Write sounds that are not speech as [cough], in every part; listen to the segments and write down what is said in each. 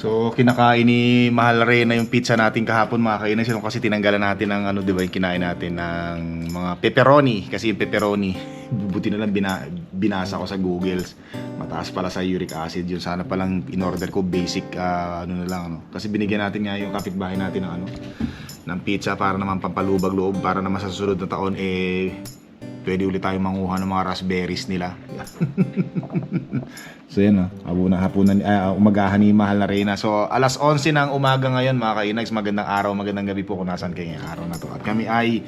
So, kinakain ni Mahal Reyna yung pizza natin kahapon mga kainan sila kasi tinanggalan natin ng ano, di ba, yung kinain natin ng mga pepperoni. Kasi yung pepperoni, buti na lang bina, binasa ko sa Google. Mataas pala sa uric acid yun. Sana palang in-order ko basic, ah, ano na lang, ano. Kasi binigyan natin nga yung kapitbahay natin ng ano, ng pizza para naman pampalubag loob para naman sa susunod na taon, eh, pwede ulit tayo manguha ng mga raspberries nila. [laughs] So yan o, hapunan, hapunan, uh, umagahan ni Mahal na Reyna. So alas 11 ng umaga ngayon mga kainags, magandang araw, magandang gabi po kung nasan kayo ngayong araw na to. At kami ay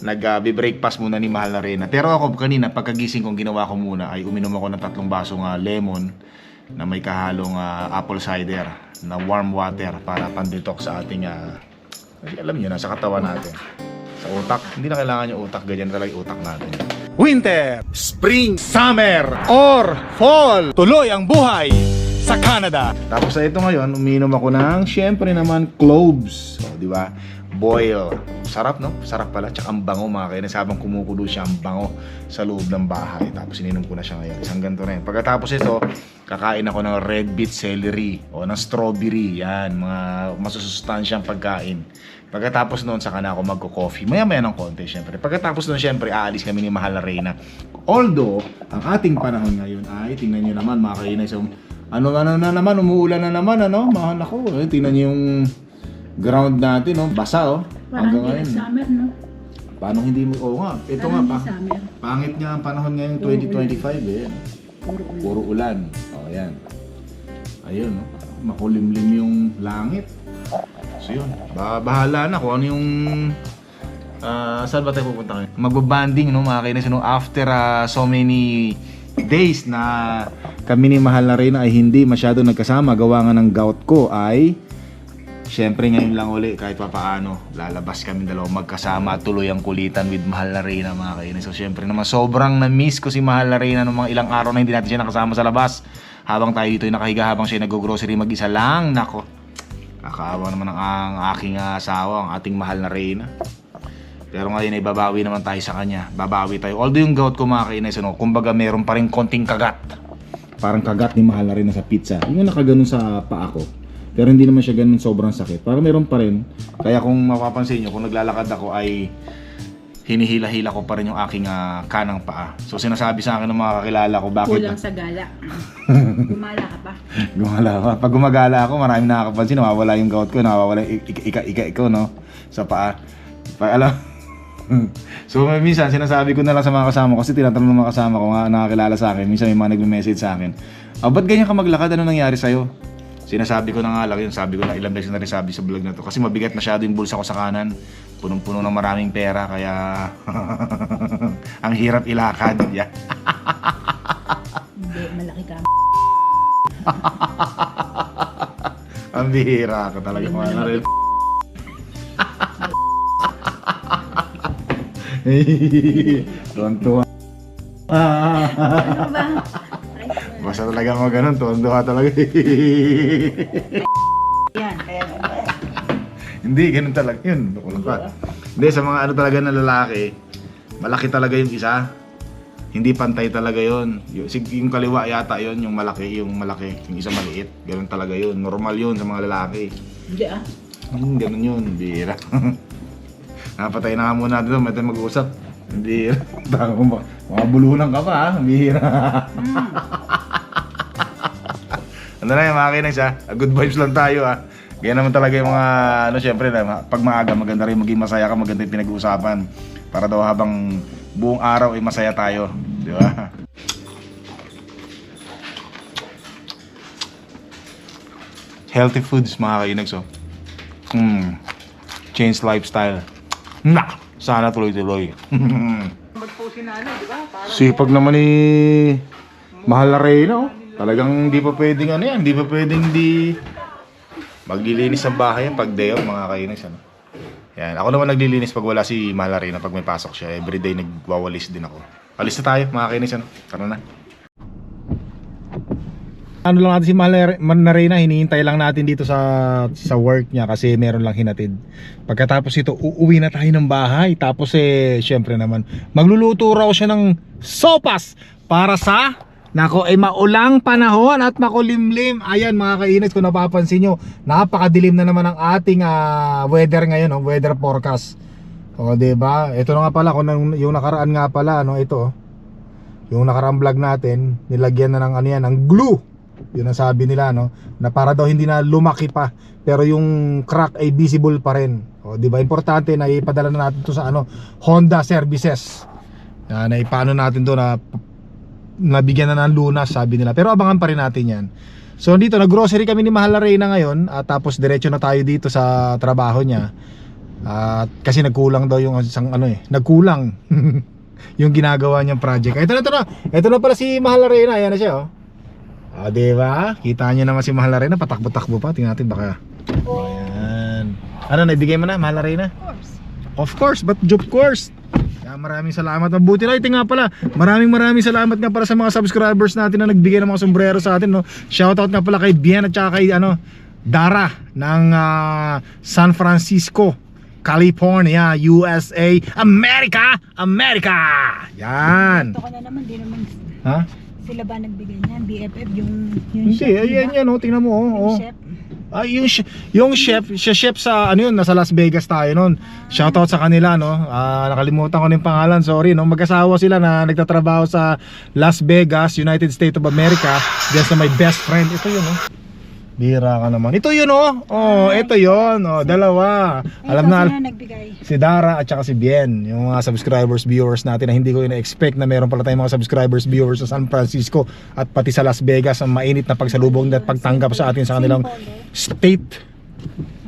nag-breakfast muna ni Mahal na Reyna. Pero ako kanina, pagkagising kong ginawa ko muna ay uminom ako ng tatlong basong ah, lemon na may kahalong ah, apple cider na warm water para pan-detox sa ating, ah, alam niyo na, sa katawan natin. Sa utak, hindi na kailangan yung utak, ganyan talaga yung utak natin. Winter, Spring, Summer, or Fall. Tuloy ang buhay sa Canada. Tapos sa ito ngayon, uminom ako ng syempre naman cloves, o, di ba? Boil. Sarap, no? Sarap pala. Tsaka ang bango mga kainis. Habang kumukulo siya, ang bango sa loob ng bahay. Tapos ininom ko na siya ngayon. Isang ganito rin. Pagkatapos ito, kakain ako ng red beet celery o ng strawberry. Yan, mga masusustansyang pagkain. Pagkatapos noon, saka na ako magko-coffee. Maya-maya ng konti, syempre. Pagkatapos noon, syempre, aalis kami ni Mahal na Reyna. Although, ang ating panahon ngayon ay, tingnan nyo naman mga kainis, um, ano ano na naman, umuulan na naman, ano? Mahal ako. Eh, tingnan nyo yung ground natin, no? Basa, oh. Parang Hanggang ngayon. summer, no? Paano hindi mo, oo nga. Ito Parang nga, pa, summer. pangit nga ang panahon ngayon, 2025, eh. Puro ulan. Puro ulan. Oh, yan. Ayun, no? Makulimlim yung langit. So yun, ba bahala na kung ano yung ah saan ba tayo pupunta ngayon? Magbabanding no mga kainis no after ah, so many days na kami ni Mahal na Reyna ay hindi masyado nagkasama gawa nga ng gout ko ay Siyempre ngayon lang uli kahit pa paano lalabas kami dalawa magkasama tuloy ang kulitan with Mahal na Reyna mga kainis. So siyempre naman sobrang na-miss ko si Mahal na Reyna nung mga ilang araw na hindi natin siya nakasama sa labas. Habang tayo dito ay nakahiga habang siya nag-grocery mag-isa lang. Nako, kakaawa naman ang, ang aking asawa, ang ating Mahal na Reyna. Pero ngayon ay babawi naman tayo sa kanya. Babawi tayo. Although yung gout ko mga kainis, ano, kumbaga meron pa rin konting kagat. Parang kagat ni Mahal na Reyna sa pizza. Yung nakaganon sa paa ko. Pero hindi naman siya ganun sobrang sakit. Parang meron pa rin. Kaya kung mapapansin nyo, kung naglalakad ako ay hinihila-hila ko pa rin yung aking ah, kanang paa. So sinasabi sa akin ng mga kakilala ko, bakit Kulang sa gala. [laughs] Gumala ka pa. gumala ako. Pag gumagala ako, maraming nakakapansin, nawawala yung gout ko, nawawala yung ika-ika ko, no? Sa paa. Pa, alam, [laughs] so minsan sinasabi ko na lang sa mga kasama ko kasi tinatanong ng mga kasama ko nga nakakilala sa akin minsan may mga nagme-message sa akin ah, ba't ganyan ka maglakad ano nangyari sa'yo sinasabi ko na nga lang yun sabi ko na ilang beses na rin sabi sa vlog na to kasi mabigat masyado yung bulsa ko sa kanan punong-puno ng maraming pera kaya [laughs] ang hirap ilakad [laughs] yeah. Hindi, malaki ka. [laughs] ang bihira ka talaga mga na rin Tuwan-tuwa. Ano ba? Basta talaga mga ganun, tuwan-tuwa talaga. [laughs] yan. Kaya Hindi, ganun talaga yun. Nakulong ka. Hindi, sa mga ano talaga na lalaki, malaki talaga yung isa. Hindi pantay talaga yon. Yung, yung kaliwa yata yon yung malaki, yung malaki, yung isa maliit. Ganun talaga yun. Normal yun sa mga lalaki. Hindi ah. Hmm, ganun yun, bira. [laughs] Napatay na nga muna dito, may mag-uusap. Bira. [laughs] Bago mo, mga bulunan ka pa ha, bira. Ano na yung mga kinag ha? Good vibes lang tayo ha. Ganyan naman talaga yung mga, ano syempre, na, pag maaga, maganda rin maging masaya ka, maganda yung pinag-uusapan. Para daw habang buong araw ay masaya tayo. Di ba? Healthy foods mga kainags oh. Hmm. Change lifestyle. Na! Sana tuloy-tuloy. [laughs] Sipag naman ni Mahal na Reyna oh. Talagang hindi pa pwedeng ano yan, hindi pa pwedeng di maglilinis ng bahay yan pag day off mga kainis ano. Yan, ako naman naglilinis pag wala si Mahal na Reyna pag may pasok siya. Everyday nagwawalis din ako. Alis na tayo mga kainis ano. Tara na. Ano lang natin si Mahal na Reyna, hinihintay lang natin dito sa sa work niya kasi meron lang hinatid. Pagkatapos ito, uuwi na tayo ng bahay. Tapos eh, syempre naman, magluluto raw siya ng sopas para sa Nako, ay maulang panahon at makulimlim. Ayan mga kainis, kung napapansin nyo, napakadilim na naman ang ating ah, weather ngayon, oh, weather forecast. O, di ba? Ito na nga pala, kung yung nakaraan nga pala, ano, ito. oh. Yung nakaraang vlog natin, nilagyan na ng ano yan, ng glue. Yun ang sabi nila, no? Na para daw hindi na lumaki pa, pero yung crack ay visible pa rin. O, di ba? Importante na ipadala na natin to sa ano, Honda Services. Na, na ipaano natin to na nabigyan na ng lunas sabi nila pero abangan pa rin natin yan so dito nag-grocery kami ni Mahal na Reyna ngayon at tapos diretso na tayo dito sa trabaho niya at kasi nagkulang daw yung isang ano eh nagkulang [laughs] yung ginagawa niyang project ito na ito na ito na pala si Mahal na Reyna ayan na siya oh Ah, di ba? Kita niyo naman si Mahal na Reyna, patakbo-takbo pa. Tingnan natin baka. Ayan. Ano, naibigay mo na, Mahal na Reyna? Of course. Of course, but of course. Kaya maraming salamat. Mabuti na ito nga pala. Maraming maraming salamat nga para sa mga subscribers natin na nagbigay ng mga sombrero sa atin. No? Shoutout nga pala kay Bien at saka kay ano, Dara ng ah, San Francisco. California, USA, America, America! Yan! Ito ko na naman, di naman Ha? sila ba nagbigay niyan? BFF, yung, yung Hindi, ayan yan, oh, tingnan mo, oh, Yung oh. chef. Ah, yung, yung chef, siya chef sa ano yun, nasa Las Vegas tayo noon. Shoutout sa kanila no. Ah, nakalimutan ko na yung pangalan, sorry no. Mag-asawa sila na nagtatrabaho sa Las Vegas, United States of America. Diyan sa my best friend. Ito yun no. Bira ka naman. Ito yun oh. Oh, ito yun. Oh, dalawa. Alam na Sino nagbigay? si Dara at saka si Bien, yung mga subscribers, viewers natin na hindi ko ina-expect na meron pala tayong mga subscribers, viewers sa San Francisco at pati sa Las Vegas ang mainit na pagsalubong at pagtanggap sa atin sa kanilang state.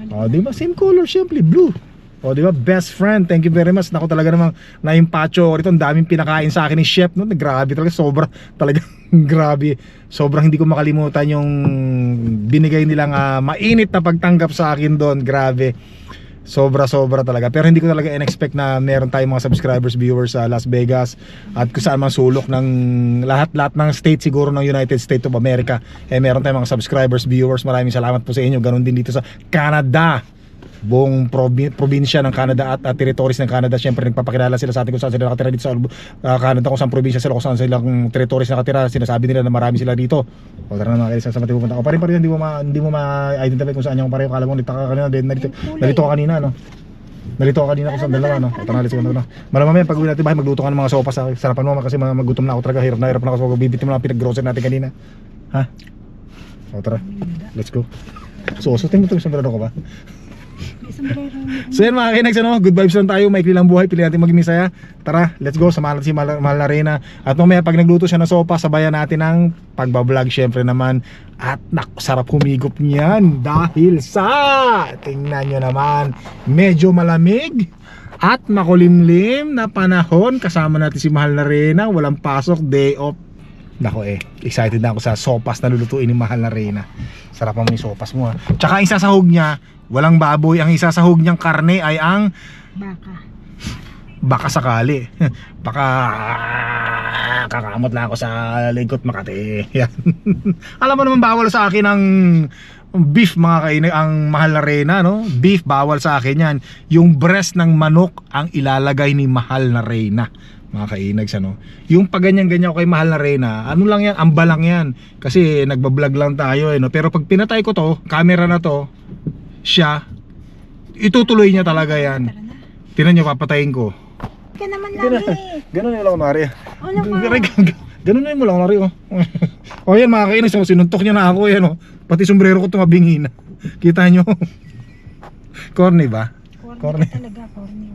Oh, di ba? Same color, syempre, blue. O, di ba? Best friend. Thank you very much. Nako talaga namang naimpacho ko rito. Ang daming pinakain sa akin ni chef. No? Grabe talaga. Sobra. [laughs] Talaga grabe. Sobrang hindi ko makalimutan yung binigay nilang ah, mainit na pagtanggap sa akin doon. Grabe. Sobra sobra talaga. Pero hindi ko talaga in-expect na meron tayong mga subscribers, viewers sa Las Vegas at kung saan man sulok ng lahat-lahat ng state siguro ng United States of America. Eh meron tayong mga subscribers, viewers. Maraming salamat po sa inyo. Ganon din dito sa Canada buong probi- probinsya ng Canada at, at territories ng Canada. Syempre nagpapakilala sila sa atin kung saan sila nakatira dito sa uh, Canada kung saan probinsya sila kung saan silang territories nakatira. Sinasabi nila na marami sila dito. O tara na mga kaisan sa mati pupunta? Ko pa rin pa rin hindi mo ma, hindi mo ma-identify kung saan yung pareho. Kala mo nagtaka ka kanina din narito, narito ka kanina no Narito ka kanina kung saan dalawa no o tara na go na malamang mamaya pag uwi natin bahay magluto ka ng mga sopas sa sarapan mo kasi magutom na ako talaga. Hirap na hirap na ako. So bibitin mo lang pinag-grocery natin kanina. Ha? O tara. Let's go. So so tingin mo ito sombrero ko ba. So yan mga kinags, ano, good vibes lang tayo, maikli lang buhay, pili natin maging masaya. Tara, let's go, samahan natin si Mahal, Mahal na. At mamaya pag nagluto siya ng sopa, sabayan natin ng pagbablog syempre naman. At nak, sarap humigop niyan dahil sa, tingnan nyo naman, medyo malamig at makulimlim na panahon. Kasama natin si Mahal na Reyna, walang pasok, day off. Nako eh, excited na ako sa sopas na lulutuin ni Mahal na Reyna. Sarap naman yung sopas mo ha. Tsaka ang isasahog niya, walang baboy. Ang isasahog niyang karne ay ang Baka. baka sakali. [laughs] baka kakamot lang ako sa lingkot Makati. [laughs] Yan. Alam mo naman bawal sa akin ang beef mga kainig ang mahal na reyna no beef bawal sa akin yan yung breast ng manok ang ilalagay ni mahal na reyna mga kainags ano yung pag ganyan ganyan ko kay mahal na reyna ano lang yan amba lang yan kasi nagbablog lang tayo eh no pero pag pinatay ko to camera na to siya itutuloy niya talaga yan tinan niyo papatayin ko Ka naman lagi. Ganun lang. Ano ba? Ganun na mo lang, Mari. Oh. [laughs] o yan, mga kainis. Oh, sinuntok niya na ako. Yan, oh. Pati sombrero ko tumabingi na. [laughs] Kita nyo. [laughs] Corny ba? Corny Corny. talaga, corny.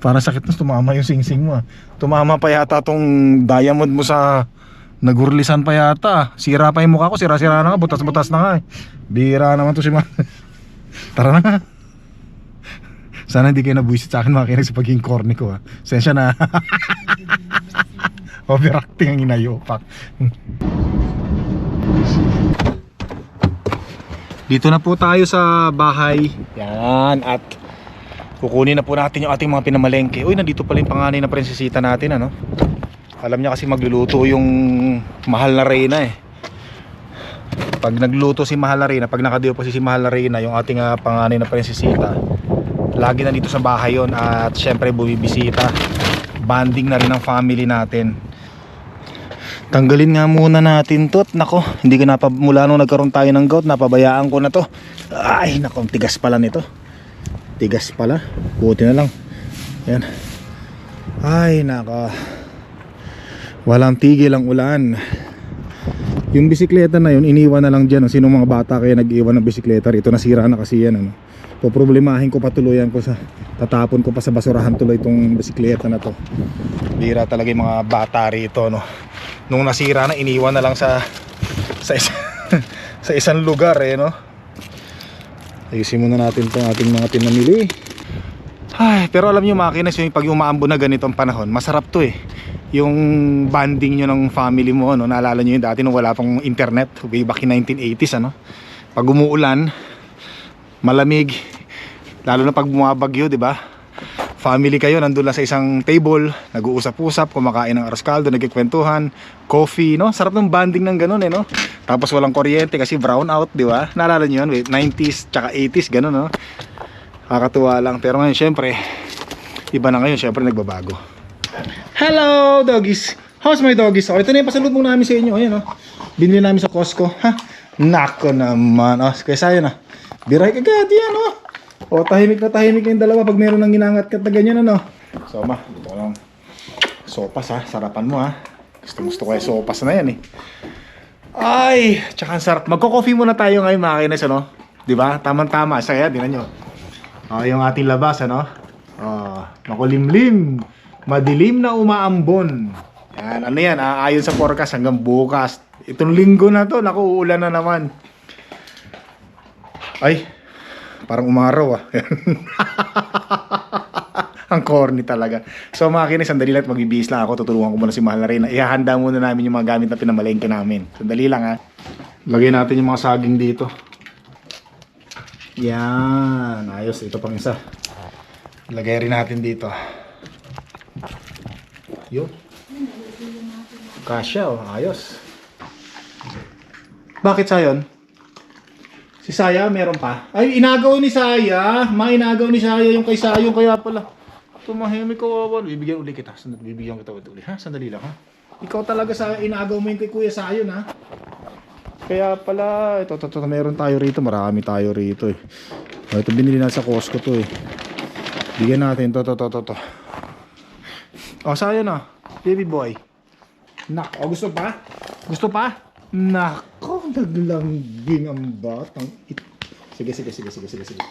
Parang sakit na tumama yung singsing mo. ah. Tumama pa yata tong diamond mo sa nagurlisan pa yata. Sira pa yung mukha ko. Sira-sira na nga. Butas-butas na nga. Eh. Bira naman to si Ma. [laughs] Tara na. Sana hindi kayo nabuisit sa akin mga kinig sa pagiging corny ko ha. Sensya na. [laughs] Overacting ang inayopak. Dito na po tayo sa bahay. Yan at kukunin na po natin yung ating mga pinamalengke. Uy, nandito pala yung panganay na prinsesita natin ano. Alam niya kasi magluluto yung mahal na reyna eh. Pag nagluto si mahal na reyna, pag nakadiyo pa si si mahal na reyna, yung ating ah, panganay na prinsesita, lagi na dito sa bahay yon at syempre bumibisita banding na rin ang family natin Tanggalin nga muna natin to. Nako, hindi ko napa, mula nung nagkaroon tayo ng gout, napabayaan ko na to. Ay, nako, tigas pala nito. Tigas pala. Buti na lang. Yan. Ay, nako. Walang tigil ang ulan. Yung bisikleta na yun, iniwan na lang dyan. Sino mga bata kaya nag-iwan ng bisikleta rito? Nasira na kasi yan. Ano? Poproblemahin ko patuluyan ko sa tatapon ko pa sa basurahan tuloy itong bisikleta na to. Bira talaga yung mga bata rito. No? Nung nasira na, iniwan na lang sa sa, isa, [laughs] sa isang lugar eh. No? Ayusin muna natin itong ating mga pinamili. Ay, pero alam niyo mga kinas, yung pag umaambon na ganitong panahon, masarap to eh. Yung banding nyo ng family mo, no? naalala nyo yun dati nung wala pang internet, way back in 1980s, ano? Pag umuulan, malamig, lalo na pag bumabagyo, di ba? Family kayo, nandun lang sa isang table, nag-uusap-usap, kumakain ng aros kaldo, nagkikwentuhan, coffee, no? Sarap ng banding ng ganun eh, no? Tapos walang kuryente kasi brown out, di ba? Naalala nyo yun, wait, 90s, tsaka 80s, ganun, no? Nakakatuwa lang. Pero ngayon, syempre, iba na ngayon, syempre nagbabago. Hello, doggies! How's my doggies? Oh, ito na yung pasalubong namin sa inyo. Ayan, oh. Binili namin sa Costco. Ha? Nako naman. Oh, kaya sa'yo na. Biray kagad yan, oh. O, tahimik na tahimik na yung dalawa pag meron ng ginangat ka na ganyan, ano. So, ma, dito lang. Sopas, ha. Sarapan mo, ha. Gusto gusto ko yung sopas na yan, eh. Ay, tsaka ang sarap. Magko-coffee muna tayo ngayon, mga kinis, ano. Di ba? Tamang-tama. Saya, din nyo. Oh, yung ating labas, ano? Oh, makulimlim. Madilim na umaambon. Yan, ano yan, ah, ayon sa forecast hanggang bukas. Itong linggo na to, naku, uulan na naman. Ay, parang umaraw ah. [laughs] Ang corny talaga. So mga kinis, sandali lang at magbibihis lang ako. Tutulungan ko muna si Mahal na rin. Ihahanda muna namin yung mga gamit na pinamalengke namin. Sandali lang ha. Lagay natin yung mga saging dito. Yan. Ayos. Ito pang isa. Lagay rin natin dito. Yun. Kasya oh. Ayos. Bakit sayon? Si Saya meron pa? Ay, inagaw ni Saya. Ma, inagaw ni Saya yung kay Sayo. Kaya pala. Tumahimik ko wawan. Bibigyan uli kita. Sandali, bibigyan kita uli. Ha? Sandali lang ha. Ikaw talaga sa inagaw mo yung kay Kuya Sayo na. Kaya pala, ito, ito, ito, meron tayo rito. Marami tayo rito eh. Ito binili natin sa Costco to eh. Bigyan natin to, to, to, to, to. Oh, Sayo na. Baby boy. Nak, oh, gusto pa? Gusto pa? Nako, naglambing ang batang it. Sige, sige, sige, sige, sige, sige.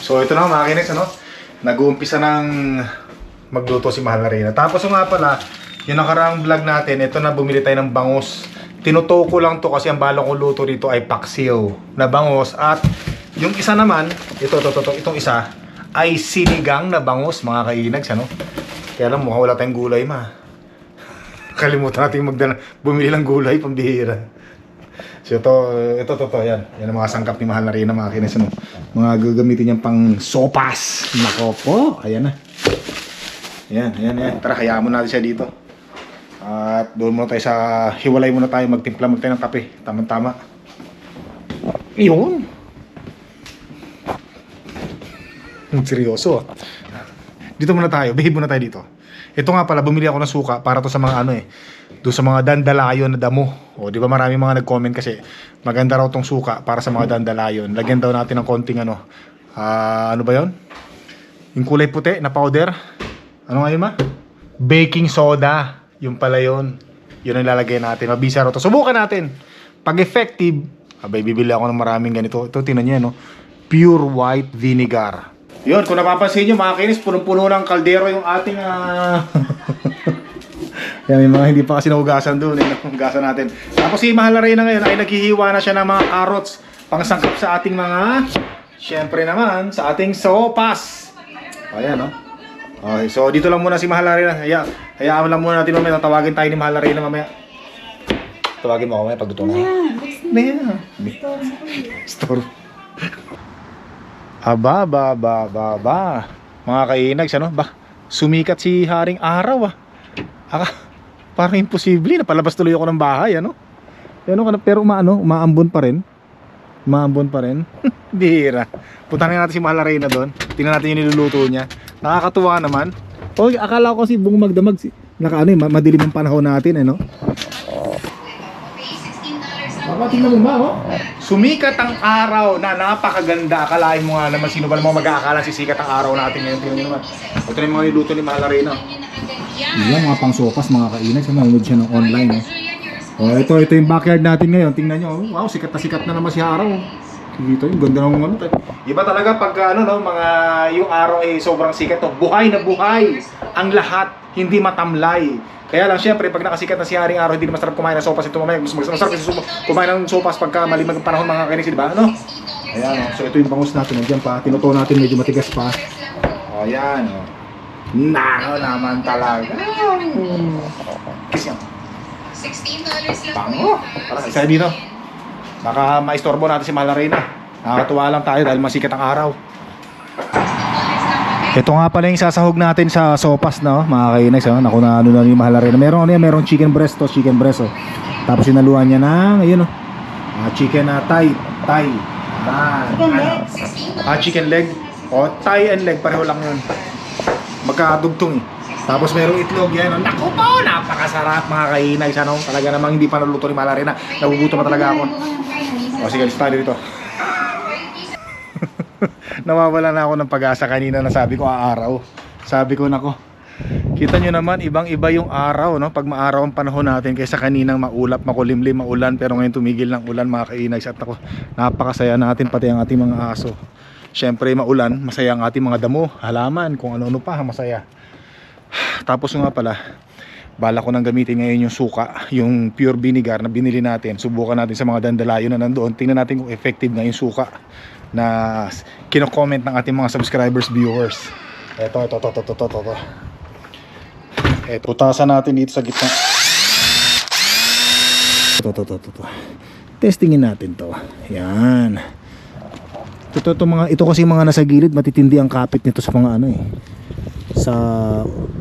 So, ito na mga kinex, ano? Nag-uumpisa ng magluto si Mahal na Reyna. Tapos nga pala, yung nakaraang vlog natin, ito na bumili tayo ng bangus. Tinutuko lang to kasi ang balong kong luto dito ay paksiw na bangus. At yung isa naman, ito, ito, ito, ito itong isa, ay sinigang na bangus, mga kainags, ano? Kaya lang mukhang wala tayong gulay, ma. [laughs] Kalimutan natin magdala, bumili ng gulay, pambihira. So ito, ito, ito, yan. Yan ang mga sangkap ni Mahal na rin mga kinis. Ano? Mga gagamitin niyang pang sopas. Nako po, ayan na. Yan, yan, yan. Tara, hayaan mo natin siya dito. At doon muna tayo sa, hiwalay muna tayo, magtimpla muna tayo ng kape. Tama-tama. Yun. Seryoso. Dito muna tayo, behave muna tayo dito. Ito nga pala, bumili ako ng suka para to sa mga ano eh. Doon sa mga dandalayon na damo. O, di ba marami mga nag-comment kasi maganda raw tong suka para sa mga dandalayon. Lagyan daw natin ng konting ano. Ah, ano ba yon? Yung kulay puti na powder. Ano nga yun ma? Baking soda. Yung pala yun. Yun ang lalagay natin. Mabisa raw to. Subukan natin. Pag effective, abay bibili ako ng maraming ganito. Ito, tinan niyo, no? Pure white vinegar. Yun, kung napapansin nyo, mga kinis, punong-puno ng kaldero yung ating... ah [laughs] Yan, may mga hindi pa kasi nahugasan doon. Eh, nahugasan natin. Tapos si Mahal na ngayon ay naghihiwa na siya ng mga carrots pangsangkap sa ating mga... Siyempre naman, sa ating sopas. O, yan, no? Okay, so dito lang muna si Mahal na Reyna. Haya, hayaan lang muna natin mamaya. Tawagin tayo ni Mahal na Reyna mamaya. Tawagin mo ako mamaya pag gusto na. Yeah. Store. Aba, ba, ba, ba, ba. Mga kainags, ano? Ba, sumikat si Haring Araw, ah. Aka, parang imposible. Napalabas tuloy ako ng bahay, ano? Ano, pero umaano, umaambon pa rin. Umaambon pa rin. [laughs] Bihira. Punta na natin si Mahal na Reyna doon. Tingnan natin yung niluluto niya. Nakakatuwa naman. O, akala ko si Bung Magdamag si naka ano, eh, ma- madilim ang panahon natin, eh, Baka tingnan mo ba, oh? Sumikat ang araw na napakaganda. Akalain mo nga naman sino ba namang mag-aakala sisikat ang araw natin ngayon. Tingnan mo naman. Ito na yung mga niluto ni Mahal Arena. Yan, mga pang sopas, mga kainan. Siya nanonood siya ng online, eh. Oh, ito, ito yung backyard natin ngayon. Tingnan nyo, oh. wow, sikat na sikat na naman si araw. Dito, yung ganda ng ano. Iba talaga pag ano, no, mga yung araw ay sobrang sikat. No? Buhay na buhay ang lahat, hindi matamlay. Kaya lang, syempre, pag nakasikat na si Haring Araw, hindi na masarap kumain ng sopas ito mamaya. Mas mas- masarap kasi kumain ng sopas pagka malimag ang panahon mga kainis, di ba? Ano? Ayan, oh. so ito yung bangus natin. Nandiyan pa, tinuto natin, medyo matigas pa. O, oh, yan. Oh. Nako naman talaga. Kiss yan. Bango. Parang isa dito. Baka maistorbo natin si Malarena. Nakakatuwa lang tayo dahil masikat ang araw. Ito nga pala yung sasahog natin sa sopas no, mga kainex. Oh. Naku na ano na yung Malarena. Meron ano yan, meron chicken breast to, chicken breast oh. Tapos sinaluan niya ng, ayun oh. Ah, chicken na Thai, Thai. Ah, Chicken ano? leg? Ah, chicken leg. O, Thai and leg, pareho lang yun. Magkadugtong eh. Tapos merong itlog yan. oh. Naku po, napakasarap mga kainay. Ano, talaga namang hindi pa naluto ni Malarena. Nagugutom pa talaga ako. O sige, let's tayo dito. Nawawala na ako ng pag-asa kanina na sabi ko aaraw. Sabi ko nako. Kita nyo naman, ibang iba yung araw, no? Pag maaraw ang panahon natin kaysa kaninang maulap, makulimlim, maulan, pero ngayon tumigil ng ulan mga kainags at ako, napakasaya natin pati ang ating mga aso. Siyempre maulan, masaya ang ating mga damo, halaman, kung ano-ano pa, masaya. Tapos nga pala, bala ko nang gamitin ngayon yung suka, yung pure vinegar na binili natin. Subukan natin sa mga dandalayo na nandoon. Tingnan natin kung effective nga yung suka na kino-comment ng ating mga subscribers, viewers. Ito, ito, ito, ito, ito, ito, ito. Ito, putasan natin dito sa gitna. Ito, ito, ito, ito, ito. Testingin natin to. Yan. Ito, ito, mga, ito kasi mga nasa gilid, matitindi ang kapit nito sa mga ano eh. Sa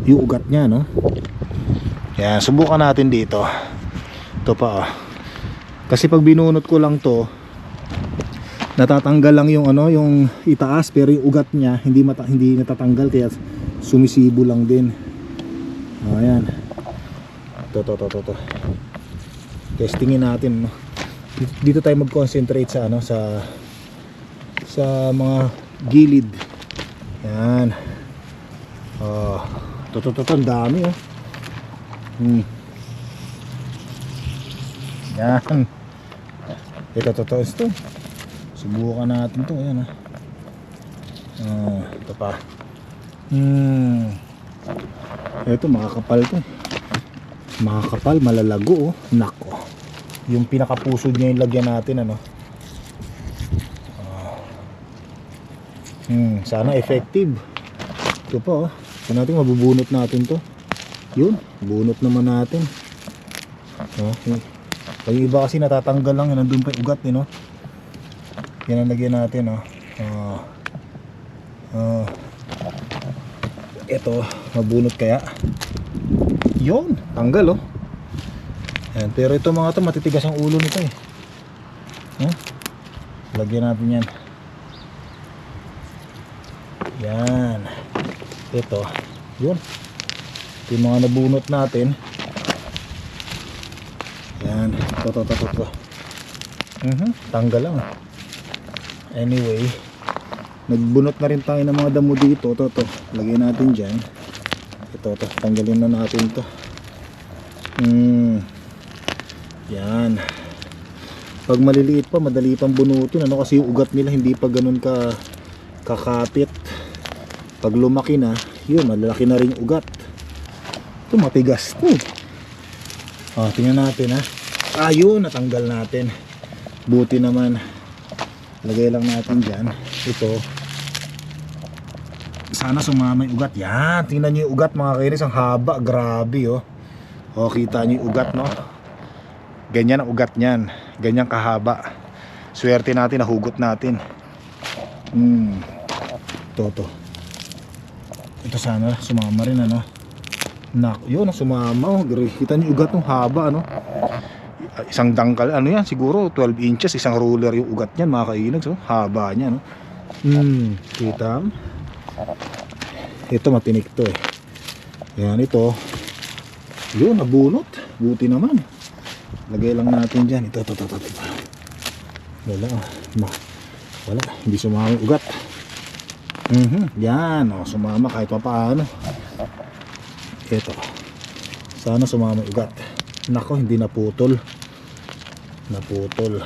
yung ugat niya, no? Yan, subukan natin dito. Ito pa, oh. Kasi pag binunot ko lang to, natatanggal lang yung ano, yung itaas pero yung ugat niya hindi mata hindi natatanggal kaya sumisibo lang din. Oh, ayan. To to to to to. Testingin natin, no. Dito tayo mag-concentrate sa ano sa sa mga gilid. Yan. Oh, to to to, to ang dami oh. Hmm. Yan. Ito to to ito. Subukan natin to, ayan ah. Ah, ito pa. Hmm. Ito makakapal to. Makakapal, malalago oh. Nako. Yung pinakapusod niya yung lagyan natin ano. Ah. Hmm, sana effective. Ito pa oh. Saan natin mabubunot natin to? Yun, bunot naman natin. Oh, yung iba kasi natatanggal lang, yun, nandun pa yung ugat, eh, no? Yan ang lagyan natin, oh. Oh. Oh. Ito, mabunot kaya. Yun, tanggal, oh. Yan, pero ito mga to, matitigas ang ulo nito, eh. Huh? Lagyan natin yan. Yan. Ito, yun. Ito mga nabunot natin. Yan. Ito, ito, ito, ito. ito. Mhm, Tanggal lang. Anyway, nagbunot na rin tayo ng mga damo dito. Ito, ito. Lagyan natin dyan. Ito, ito. Tanggalin na natin to. Hmm. Yan. Pag maliliit pa, madali pang bunutin. Ano kasi yung ugat nila hindi pa ganun ka kakapit. Pag lumaki na, yun, malalaki na rin ugat. Ito, matigas to. Oh, tingnan natin ha. Ayun, natanggal natin. Buti naman. Lagay lang natin dyan. Ito. Sana sumama yung ugat. Yan, tingnan nyo yung ugat mga kainis. Ang haba, grabe oh. O, kita nyo yung ugat no. Ganyan ang ugat niyan. Ganyan kahaba. Swerte natin, nahugot natin. Hmm. Ito, ito. Ito sana, sumama rin ano. Nak, yun, sumama. Oh. Kita niyo ugat ng haba, ano? Isang dangkal, ano yan, siguro 12 inches, isang ruler yung ugat niyan, mga kainags, oh. Haba niya, no? Hmm, kita? Ito, matinik to, eh. Yan, ito. Yun, nabunot. Buti naman. Lagay lang natin dyan. Ito, ito, ito, ito. Wala. Ma wala. Hindi sumama yung ugat. Mhm. Yan. O, sumama kahit pa paano. Ito. Sana sumama yung ugat. Nako, hindi naputol. Naputol.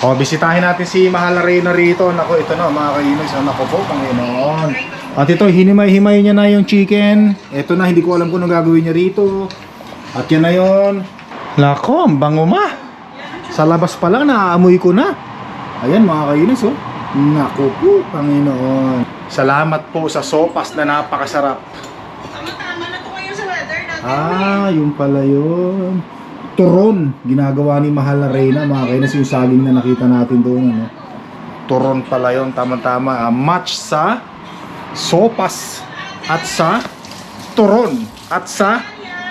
O, bisitahin natin si Mahal Reyna rito. Nako, ito na mga kainis. Nako po, Panginoon. At ito, hinimay-himay niya na yung chicken. Ito na, hindi ko alam kung anong gagawin niya rito. At yan na yun. Nako, ang bango ma. Sa labas pa lang, naaamoy ko na. Ayan mga kainis, oh. Nako po, Panginoon. Salamat po sa sopas na napakasarap. Tama-tama na po kayo sa weather natin. Ah, yung pala yun. Turon, ginagawa ni Mahal na Reyna, mga kainis yung saging na nakita natin doon. Ano? Turon pala yun, tama-tama. Ah, match sa sopas at sa turon at sa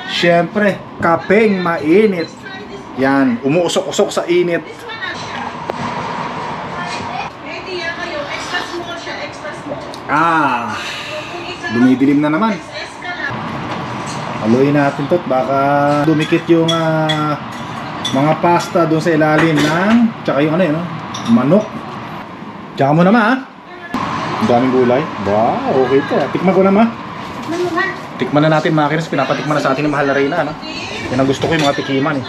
syempre kapeng mainit. Yan, umuusok-usok sa init. Kayo. Ah, dumidilim na naman. Haluin natin to baka dumikit yung ah, mga pasta doon sa ilalim ng tsaka yung ano yun, no? manok. Tsaka mo naman ah. Ang daming gulay. Wow, okay to. Tikman ko naman. Ano nga? Tikman na natin mga kinis. Pinapatikman na sa atin ng mahal na reyna. Ano? Yan ang gusto ko yung mga tikiman eh.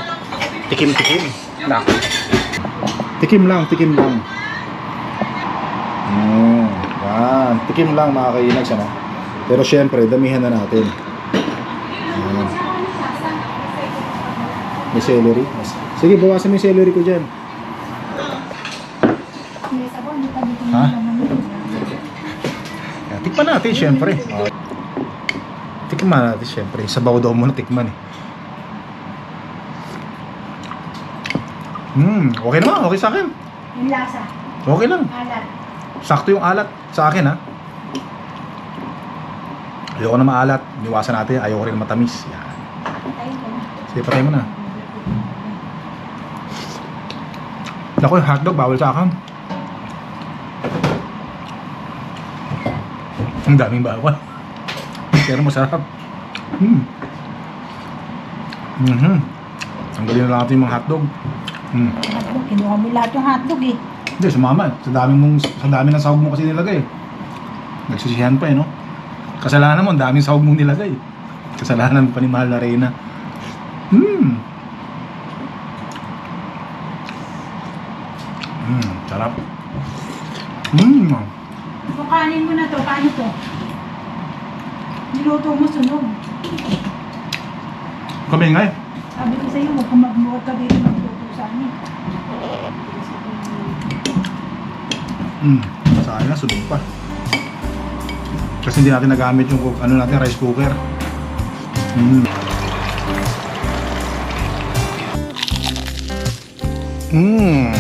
Tikim-tikim. Na. Tikim lang, tikim lang. Mm, yan. Tikim lang mga kainags. Ano? Pero syempre, damihan na natin. May celery. Sige, bawasan mo yung celery ko dyan. Ha? Tikman natin, syempre. Tikman natin, syempre. Sabaw daw muna, tikman eh. Hmm, okay naman, okay sa akin. Yung lasa, Okay lang. alat. Sakto yung alat sa akin ha. Ayoko na maalat. Iwasan natin. Ayoko rin matamis. Yan. Patayin ko na. Sige, patay mo na. Naku, yung hotdog, bawal sa akin. Ang daming bawal. Pero masarap. Hmm. Mhm. Tanggalin na natin yung mga hotdog. Hmm. Hotdog, kinuha mo lahat yung hotdog eh. Hindi, sumama. Sa dami mong sa dami ng sahog mo kasi nilagay. Nagsisihan pa eh, no? Kasalanan mo, ang daming sahog mong nilagay. Kasalanan pa ni Mahal na Reyna. Hmm. Hmm, sarap. Hmm. Kung kanin mo na to, paano to? Niluto mo sunog. Kami nga eh. Sabi ko sa'yo, huwag kang magmuwag ka dito magluto sa amin. Hmm. Sayang na, sunog pa. Kasi hindi natin nagamit yung cook- ano natin, rice cooker. Hmm. Mmm.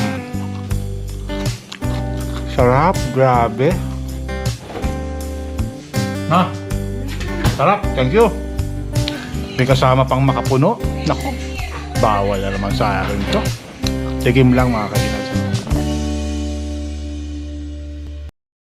Sarap, grabe. Ha? Sarap, thank you. May kasama pang makapuno. Naku, bawal na naman sa akin to. Tigim lang mga kainan.